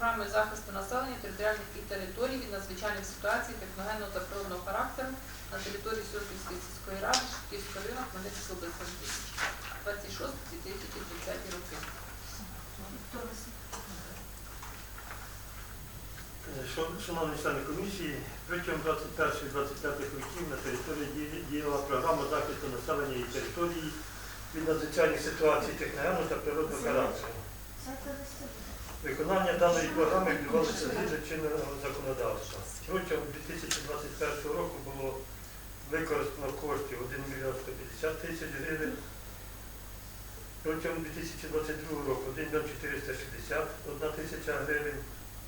програми захисту населення територіальних і територій від надзвичайних ситуацій техногенного та природного характеру на території Сьогоднівської сільської ради Шевківського району Хмельницької області на 2026-2030 роки. Шановні члени комісії, протягом 21-25 років на території діяла програма захисту населення і території від надзвичайних ситуацій техногенного та природного характеру. Виконання даної програми відбувалося згідно чинного законодавства. Протягом 2021 року було використано коштів 1 мільйон 150 тисяч гривень. Протягом 2022 року 1 мільйон 461 тисяча гривень.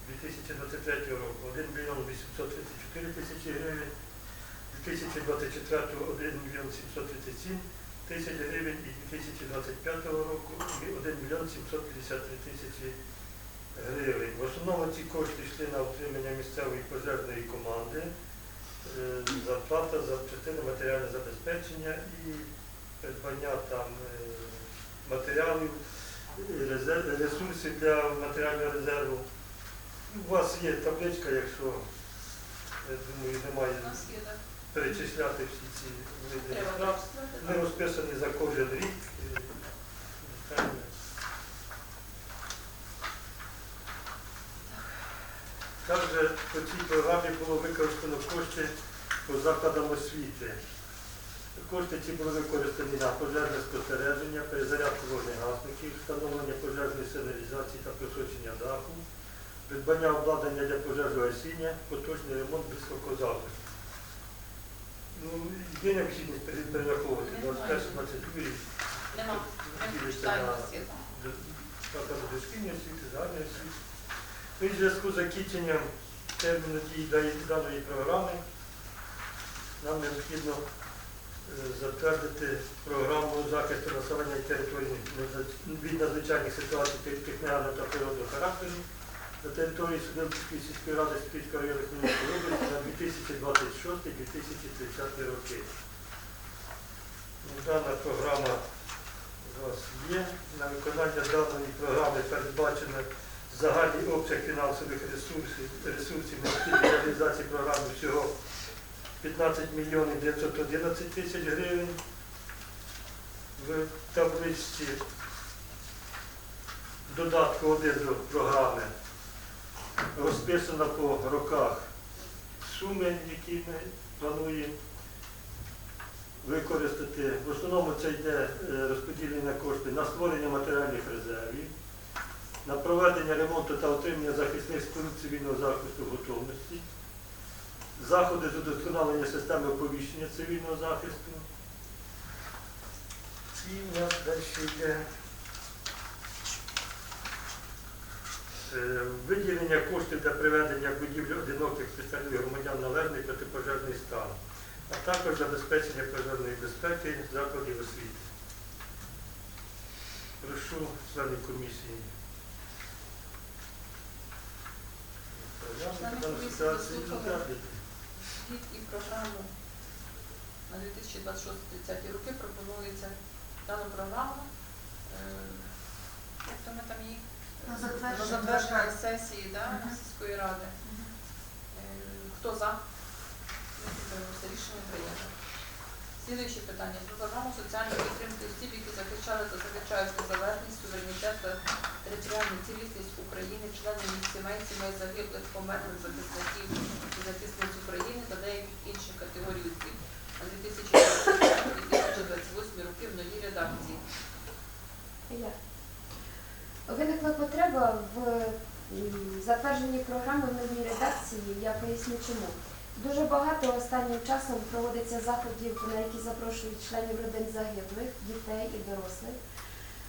2023 року 1 мільйон 834 тисячі гривень. 2024 1 мільйон 737 тисяч гривень і 2025 року 1 мільйон 753 тисячі гривень. В основному ці кошти йшли на утримання місцевої пожежної команди, е, зарплата за частини матеріальне забезпечення і придбання там е, матеріалів, ресурсів для матеріального резерву. У вас є табличка, якщо я думаю, немає перечисляти всі ці види Вони розписані за кожен рік. е, детально. По цій програмі було використано кошти по закладам освіти. Кошти ці були використані на пожежне спостереження, перезарядку вогнегасників, встановлення пожежної сигналізації та просочення даху, придбання обладнання для пожежогасіння, поточний ремонт захисту. Ну, є необхідність перераховувати 21-22 рік. Нема. Заклади дошкільної освіти, загальної освіти. Ну, і в зв'язку з закінченням терміну даної програми нам необхідно е, затвердити програму захисту населення і території від надзвичайних ситуацій тех- техногенного та природного характеру на території Судовської сільської ради Світського району Хмельницької області на 2026-2030 роки. Дана програма у вас є. На виконання даної програми передбачено загальний обсяг фінансових ресурсів, ресурсів реалізації програми всього 15 мільйонів 911 тисяч гривень. В табличці додатку 1 до програми розписано по роках суми, які ми плануємо використати. В основному це йде е, розподілення коштів на створення матеріальних резервів, на проведення ремонту та отримання захисних споруд цивільного захисту готовності, заходи з удосконалення системи оповіщення цивільного захисту. І в нас далі йде е, виділення коштів для приведення будівлі одиноких спеціальних громадян належний протипожежний стан а також забезпечення пожежної безпеки закладів освіти. Прошу членів комісії. Дану комісії Звіт і програму на 2026-30 роки пропонується дану програму. е, Як то ми там її? На На затвердження. сесії да, сільської ради. Е, Хто за? Рішення прийнято. Слідуюче питання. Про програму соціальної підтримки осіб, які захищали та захищають незалежність, суверенітет та територіальну цілісність України, членів їх сімей, сімей загиблих, померлих захисників і захисниць України та деяких інших категорій осіб на 2028 роки в новій редакції. Виникла потреба в затвердженні програми в новій редакції. Я поясню чому. Дуже багато останнім часом проводиться заходів, на які запрошують членів родин загиблих, дітей і дорослих,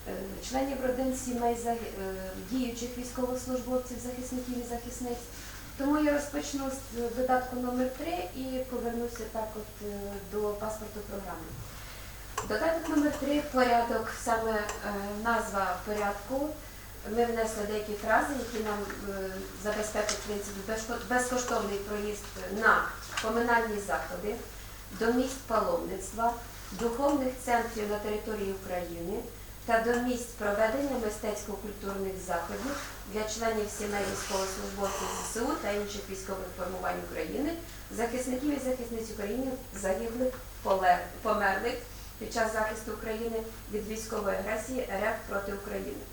е, членів родин сімей е, діючих військовослужбовців, захисників і захисниць. Тому я розпочну з додатку номер 3 і повернуся так от е, до паспорту програми. Додаток номер 3 порядок, саме назва порядку. Ми внесли деякі фрази, які нам е, забезпечать безкоштовний проїзд на поминальні заходи до місць паломництва, духовних центрів на території України, та до місць проведення мистецько-культурних заходів для членів сімей військовослужбовців ЗСУ та інших військових формувань України, захисників і захисниць України, загиблих, померлих під час захисту України від військової агресії РФ проти України.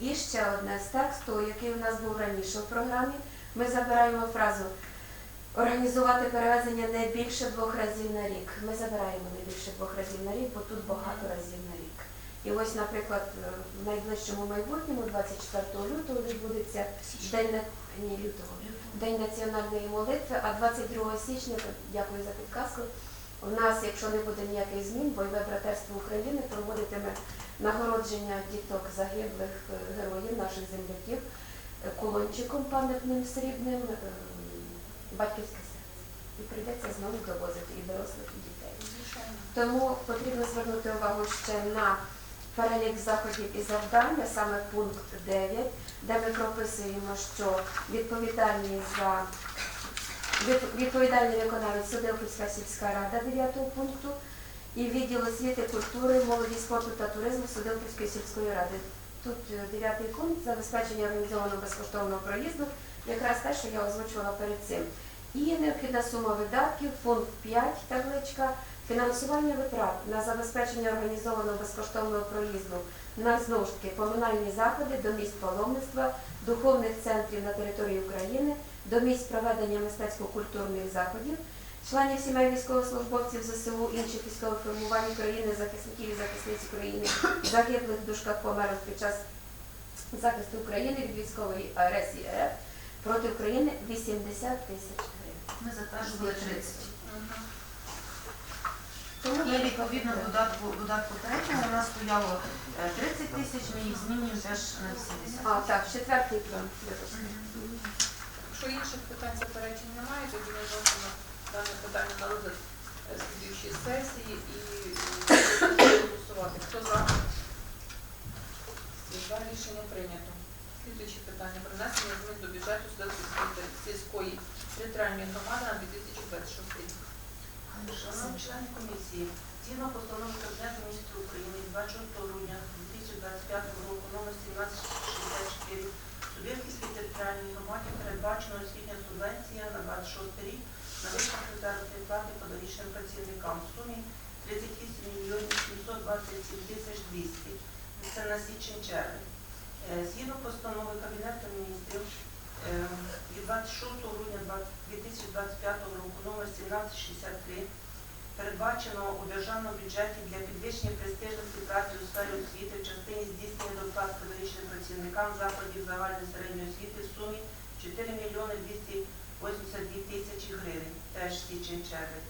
І ще одне з тексту, який у нас був раніше в програмі, ми забираємо фразу організувати перевезення не більше двох разів на рік. Ми забираємо не більше двох разів на рік, бо тут багато разів на рік. І ось, наприклад, е, в найближчому майбутньому, 24 лютого, відбудеться день ні, лютого, День національної молитви, а 22 січня, дякую за підказку, у нас, якщо не буде ніяких змін, бойове братерство України проводитиме нагородження діток загиблих е, героїв, наших земляків, е, кулончиком пам'ятним срібним, е, батьківське серце. І прийдеться знову довозити і дорослих, і дітей. Тому потрібно звернути увагу ще на перелік заходів і завдань, а саме пункт 9, де ми прописуємо, що відповідальні за від- відповідальний виконавець Судилківська сільська рада 9 пункту і відділ освіти, культури, молоді, спорту та туризму Судилківської сільської ради. Тут е, дев'ятий пункт забезпечення організованого безкоштовного проїзду, якраз те, що я озвучувала перед цим. І необхідна сума видатків, пункт 5, табличка, фінансування витрат на забезпечення організованого безкоштовного проїзду на знову ж таки комунальні заходи до місць паломництва, духовних центрів на території України, до місць проведення мистецько-культурних заходів, членів сімей військовослужбовців ЗСУ, інших військових формувань України, захисників і захисниць України, загиблих в дужках померлих під час захисту України від військової агресії РФ проти України 80 тисяч гривень. Ми затверджували 30. І відповідно додатку, додатку третьому у нас стояло е, 30 тисяч, ми їх змінюємо теж на 80. А, так, четвертий вибачте. Якщо інших питань заперечень немає, тоді ми вносимо дане питання на розгляд е, слідуючої сесії і голосувати. Хто за? За рішення прийнято. Слідуюче питання. Про внесення змін до бюджету сільської територіальної громади на 2026 рік. Шановні члени комісії, згідно постанови Кабінету міністрів України від 26 грудня 2025 року номер 1764 Судівській територіальній громаді передбачена освітня субвенція на 26 рік плати педагогічним працівникам в сумі 38 мільйонів 727 тисяч 200. Це на січень червень. Е, Згідно постанови Кабінету міністрів е, від 26 грудня 2025 року номер 1763 передбачено у державному бюджеті для підвищення престижності праці у сфері освіти в частині здійснення доплат педагогічним працівникам закладів загальної середньої освіти в сумі 4 мільйони 282 тисячі гривень, теж січень червень.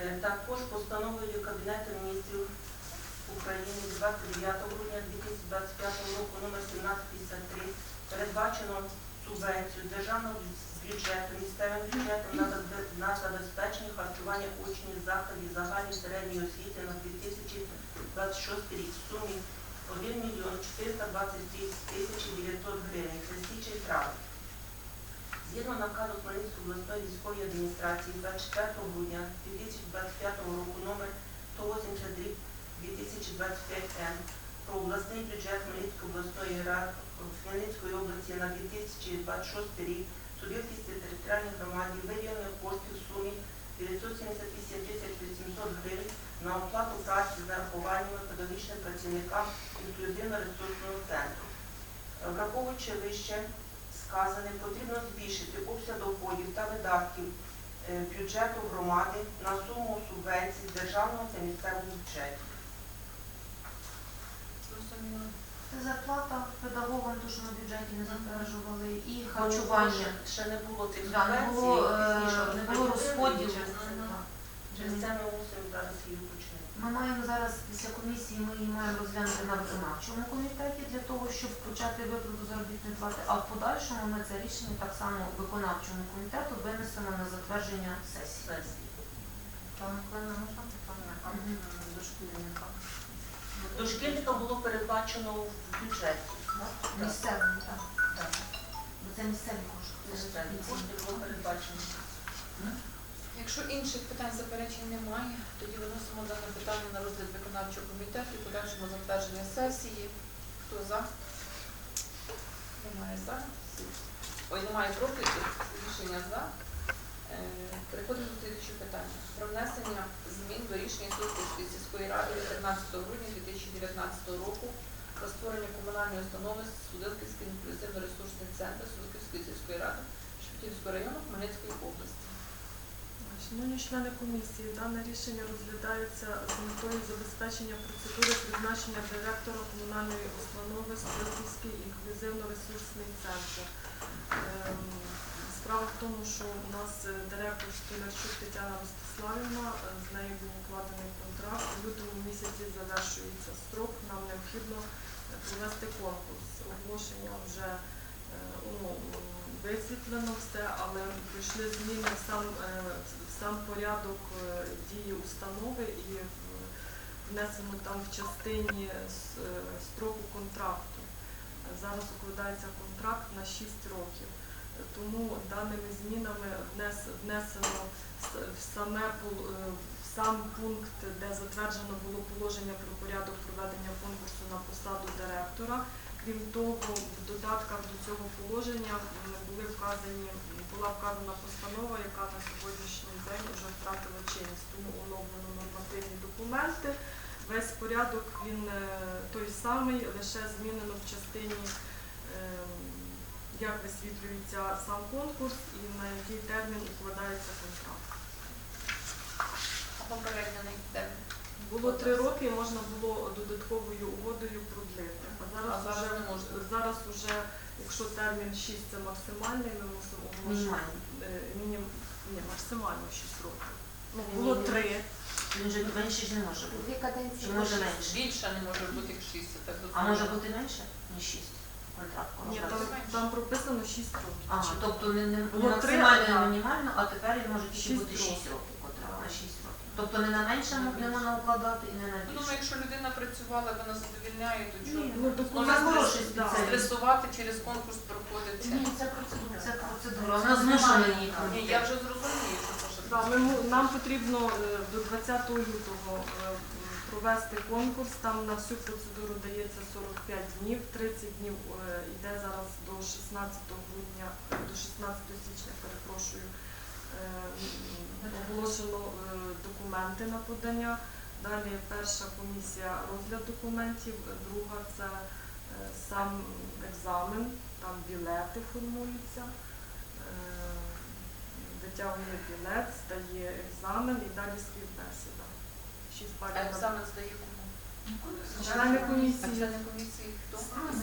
Е, Також постановою Кабінету міністрів України 29 грудня 2025 року номер 1753 передбачено субвенцію державного бюджету, місцевим бюджетом на забезпечення харчування учнів закладів загальної середньої освіти на 2026 рік в сумі 1 мільйон 423 тисячі 900 гривень. Це січень травень. Згідно наказу Хмельницької обласної військової адміністрації 24 грудня 2025 року номер 180 2025 М про обласний бюджет Хмельницької обласної ради Хмельницької області на 2026 рік Судівській територіальній громаді виділено коштів в сумі 978 тисяч 800 гривень на оплату праці з нарахуваннями педагогічним працівникам інклюзивно-ресурсного центру. Враховуючи вище сказане, потрібно збільшити обсяг доходів та видатків е, бюджету громади на суму субвенцій з державного та місцевого бюджетів. Це зарплата педагогам, то, що на бюджеті не затверджували, і Ще, харчування. ще не було не субвенцій, е, не було розподілу. через це, ми мусимо зараз її уточнити. Ми маємо зараз після комісії, ми її маємо розглянути на виконавчому комітеті для того, щоб почати виплату заробітної плати, а в подальшому ми це рішення так само виконавчому комітету винесемо на затвердження сесії. Сесії. Пане Клине, можна питання а, Мгм. до шкільника? Дошкільника було передбачено в бюджеті. Місцевому, так. Так. Бо це місцеві кошти. Місцеві кошти було передбачено. Якщо інших питань заперечень немає, тоді виносимо дане питання на розгляд виконавчого комітету і подальшому затвердження сесії. Хто за? Немає за. Ой, немає проти. Рішення за. Е, Переходимо до слідчого питання. Про внесення змін до рішення Сурківської сільської ради від 13 грудня 2019 року про створення комунальної установи Судилківський інклюзивно-ресурсний центр Судилківської сільської ради Шепетівського району Хмельницької області. Шановні члени комісії, дане рішення розглядається з метою забезпечення процедури призначення директора комунальної установи Стрілківський інклюзивно-ресурсний центр. Ем, Справа в тому, що у нас е, директор Столярчук Тетяна Ростиславівна, е, з нею був укладений контракт. У лютому місяці завершується строк. Нам необхідно е, провести конкурс. Оголошення вже ну, висвітлено все, але прийшли зміни в сам, е, в сам порядок е, дії установи і внесено там в частині е, строку контракту. Зараз укладається контракт на 6 років. Тому даними змінами внесено в саме е, в сам пункт, де затверджено було положення про порядок проведення конкурсу на посаду директора. Крім того, в додатках до цього положення були вказані, була вказана постанова, яка на сьогоднішній день вже втратила чинність, тому оновлено нормативні документи. Весь порядок він е, той самий, лише змінено в частині, ем, як висвітлюється сам конкурс і на який термін укладається контракт. А попередньо термін. Було три роки, і можна було додатковою угодою продлити. А зараз, А зараз уже, не можна. зараз уже, якщо термін 6 це максимальний, ми мусимо оголошувати. Мінімальний. Е. Ні, максимально 6 років. Ну, було. 3. Він же менше ж не може бути. Дві каденції. Може менше? Більше не може бути як 6, я так А може бути менше, ніж 6 контракту? Ні, там, там прописано 6 років. Ага, тобто не, не Було три, максимально, а- не мінімально, а тепер він може тільки Шість бути 6 років. років контракт на 6 років. Тобто не на менше не можна укладати і не на Ну, думаю, якщо людина працювала, вона задовільняє, то чого? Ні, ну, документ хороший да. Стресувати через конкурс проходити. Ні, це процедура. Це процедура, вона змушена її Ні, я вже зрозумію, що це Да, ми, му- нам потрібно е, до 20 лютого е, м, провести конкурс. Там на всю процедуру дається 45 днів. 30 днів е, йде зараз до 16 грудня, е, до 16 січня, перепрошую. Е, Оголошено е, документи на подання. Далі перша комісія розгляд документів, друга це е, сам екзамен, там білети формуються. Витягує білет, здає екзамен і далі співбесіда. Екзамен здає кому? Члени комісії.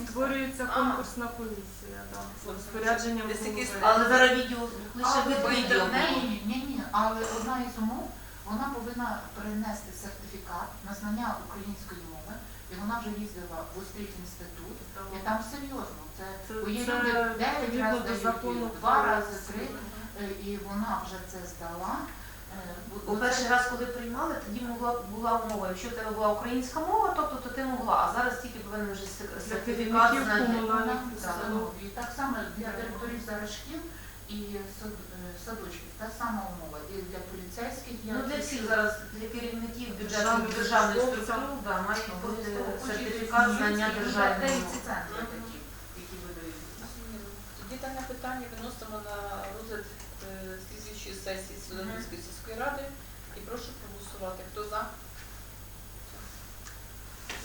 Створюється конкурсна комісія, да, з розпорядженням голови. Але зараз відео, лише Але від відео. ні, ні, ні, але одна із умов, вона повинна перенести сертифікат на знання української мови, і вона вже їздила в острів інститут, і там серйозно. Це, Це, бо є це люди дев'ять відповідно разів до закону два про рази, три, е, і вона вже це здала. Е, бо У перший раз, коли приймали, тоді могла була умова. Якщо в тебе була українська мова, тобто то ти могла. А зараз тільки повинен вже сертифікат. І так само для директорів зараз шкіл і е, садочків та сама умова. І для поліцейських є Ну для всіх зараз для керівників бюджетних Державних державних структур да, має бути сертифікат знання Та державної мови. Тоді дане питання виносимо на розгляд е, сесії Соломінської сільської ради і прошу проголосувати. Хто за?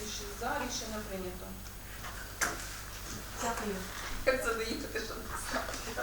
Більше за рішення прийнято. Дякую. Як це доїхати, що не